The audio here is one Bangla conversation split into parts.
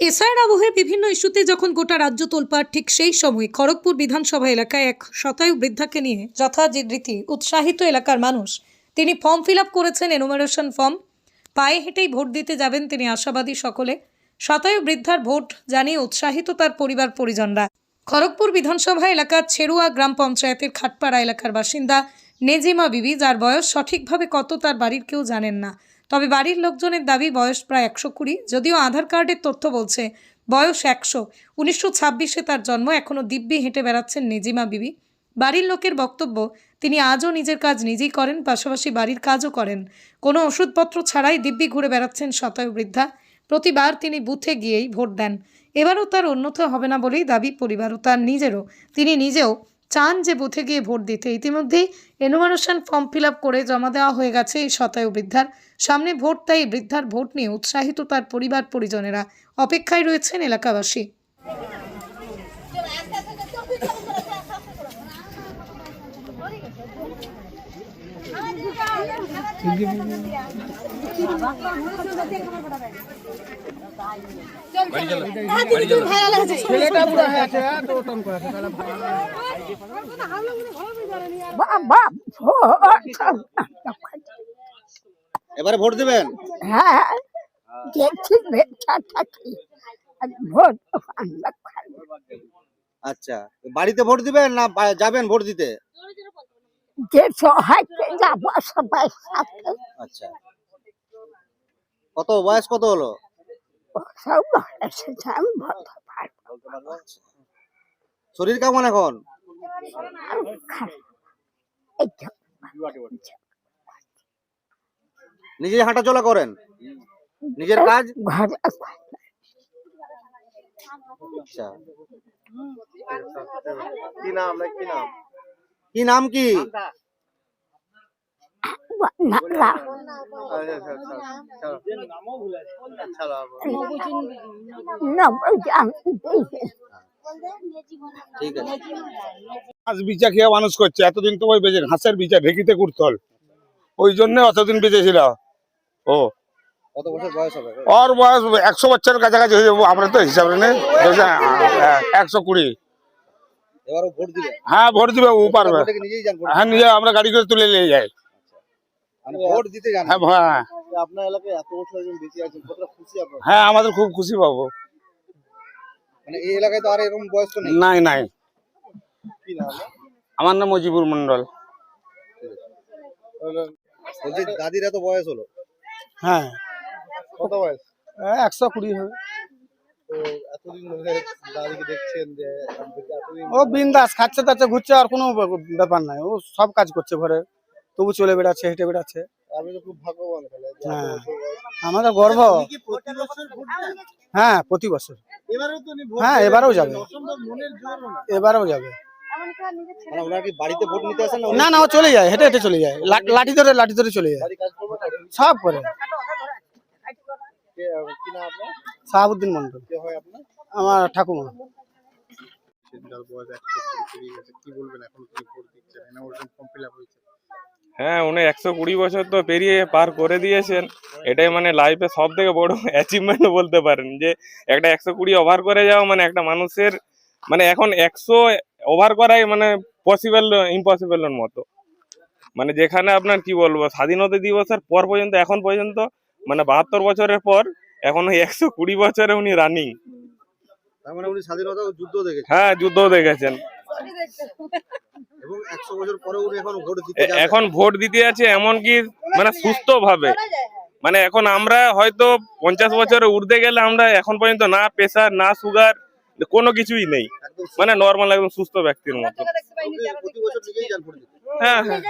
এসআইয়ের আবহে বিভিন্ন ইস্যুতে যখন গোটা রাজ্য তোলপাড়, ঠিক সেই সময় খড়গপুর বিধানসভা এলাকায় এক শতায়ু বৃদ্ধাকে নিয়ে যথারীতি উৎসাহিত এলাকার মানুষ। তিনি ফর্ম ফিল করেছেন এনুমারেশন ফর্ম। পায়ে হেঁটেই ভোট দিতে যাবেন তিনি আশাবাদী সকলে। শতায়ু বৃদ্ধার ভোট জানিয়ে উৎসাহিত তার পরিবার পরিজনরা। খড়গপুর বিধানসভা এলাকার ছেড়ুয়া গ্রাম পঞ্চায়েতের খাটপাড়া এলাকার বাসিন্দা নেজিমা বিবি, যার বয়স সঠিকভাবে কত তার বাড়ির কেউ জানেন না। তবে বাড়ির লোকজনের দাবি বয়স প্রায় একশো কুড়ি, যদিও আধার কার্ডের তথ্য বলছে বয়স একশো। উনিশশো ছাব্বিশে তার জন্ম এখনও দিব্যি হেঁটে বেড়াচ্ছেন নেজিমা বিবি। বাড়ির লোকের বক্তব্য, তিনি আজও নিজের কাজ নিজেই করেন, পাশাপাশি বাড়ির কাজও করেন। কোনো ওষুধপত্র ছাড়াই দিব্যি ঘুরে বেড়াচ্ছেন শতায়ু বৃদ্ধা। প্রতিবার তিনি বুথে গিয়েই ভোট দেন। এবারও তার উন্নত হবে না বলেই দাবি পরিবার ও তার নিজেরও। তিনি নিজেও চান যে বুথে গিয়ে ভোট দিতে ইতিমধ্যেই এনুমারেশন ফর্ম ফিল করে জমা দেওয়া হয়ে গেছে এই শতায়ু বৃদ্ধার সামনে ভোট তাই বৃদ্ধার ভোট নিয়ে উৎসাহিত তার পরিবার পরিজনেরা অপেক্ষায় রয়েছেন এলাকাবাসী এবারে ভোট দিবেন? হ্যাঁ দেখছি ভোট আচ্ছা বাড়িতে ভোট দিবেন না যাবেন ভোট দিতে? যে সহায়কে যাব সবাই সাথে। আচ্ছা। কত বয়স কত হলো? সব এসেছে আমি বলতে পারব। শরীর কেমন এখন? নিজে হাঁটা চলা করেন? নিজের কাজ? আচ্ছা। কি নাম কি নাম? কি নাম কি? হাঁস বিচা খেয়ে মানুষ করছে এতদিন তো ওই বেঁচে হাঁসের বিচা ঢেকিতে করতল ওই জন্য অতদিন বেঁচেছিল ও। কত বছর বয়স ওর বয়স একশো বছরের কাছাকাছি হয়ে যাব আমরা তো হিসাব নেই। একশো কুড়ি। এবারও ভোট দিবেন হ্যাঁ ভোট দিবে ও পারবে। হ্যাঁ নিজে আমরা গাড়ি করে তুলে নিয়ে যাই। ভোট দিতে যান হ্যাঁ হ্যাঁ। আপনার এলাকায় এত বছর একজন বেঁচে আছেন কতটা খুশি আপনার? হ্যাঁ আমাদের খুব খুশি পাবো। মানে এই এলাকায় তো আর এরকম বয়স তো নেই। নাই নাই। কি নাম আমার নাম মজিবুর মন্ডল বলছি দাদির এত বয়স হলো। হ্যাঁ। কত বয়স? একশো কুড়ি হবে। এতদিন ধরে দাদিকে দেখছেন যে এতদিন ও বিন্দাস খাচ্ছে টাচ্ছে ঘুরছে আর কোনো ব্যাপার নাই। ও সব কাজ করছে ঘরে। তবু চলে বেড়াচ্ছে হেঁটে বেড়াচ্ছে। হ্যাঁ। আমাদের গর্ব? হ্যাঁ প্রতি বছর। হ্যাঁ। এবারেও যাবে। এবারেও যাবে। মানে ওনার কি বাড়িতে ভোট নিতে আসেন না? না না ও চলে যায় হেঁটে হেঁটে চলে যায়। লাঠি ধরে লাঠি ধরে চলে যায়? সব করে। শাহাবুদ্দিন মন্ডল হয় আমার ঠাকুমা। বয়স একশো কুড়ি পেরিয়ে গেছে কি বলবেন এখন কি ভোট দিচ্ছেন? ফর্ম ফিল আপ হয়েছে। হ্যাঁ উনি একশো কুড়ি বছর তো পেরিয়ে পার করে দিয়েছেন। এটাই মানে লাইফে সব থেকে বড় অ্যাচিভমেন্ট বলতে পারেন যে একটা একশো কুড়ি ওভার করে যাওয়া মানে একটা মানুষের মানে এখন একশো ওভার করাই মানে পসিবল ইম্পসিবলের মতো। মানে যেখানে আপনার কি বলব স্বাধীনতা দিবসের পর পর্যন্ত এখন পর্যন্ত মানে বাহাত্তর বছরের পর এখন ওই একশো কুড়ি বছরে উনি রানিং তার মানে উনি স্বাধীনতা যুদ্ধ দেখেছেন। হ্যাঁ যুদ্ধ দেখেছেন। এবং একশো বছর পরে উনি এখন ভোট দিতে এ- যাবেন। এখন ভোট দিতে আছে এমন কি মানে সুস্থ ভাবে মানে এখন আমরা হয়তো পঞ্চাশ বছরে উঠতে গেলে আমরা এখন পর্যন্ত না প্রেশার না সুগার কোনো কিছুই নেই। মানে নর্মাল একদম সুস্থ ব্যক্তির মতো। হ্যাঁ হ্যাঁ।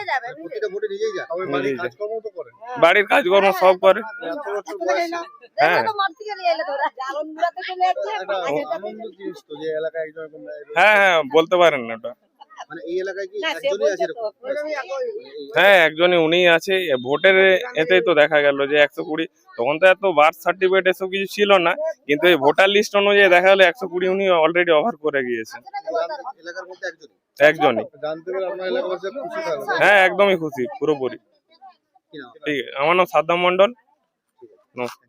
বাড়ির কাজকর্ম সব করে। হ্যাঁ। হ্যাঁ হ্যাঁ বলতে পারেন না ওটা। মানে এই এলাকায় কি একজনই আছে হ্যাঁ একজনই উনি আছে। ভোটের এতেই তো দেখা গেল যে একশো কুড়ি। তখন তো এত বার্থ সার্টিফিকেট এসব কিছু ছিল না কিন্তু এই ভোটার লিস্ট অনুযায়ী দেখা গেলো একশো কুড়ি উনি অলরেডি ওভার করে মধ্যে একজনই? একজনই। জানতে পেরে আপনার এলাকাবাসী খুশি থাকবে হ্যাঁ একদমই খুশি পুরোপুরি। ঠিক আছে আমার নাম সাদ্দাম মন্ডল নমস্কার।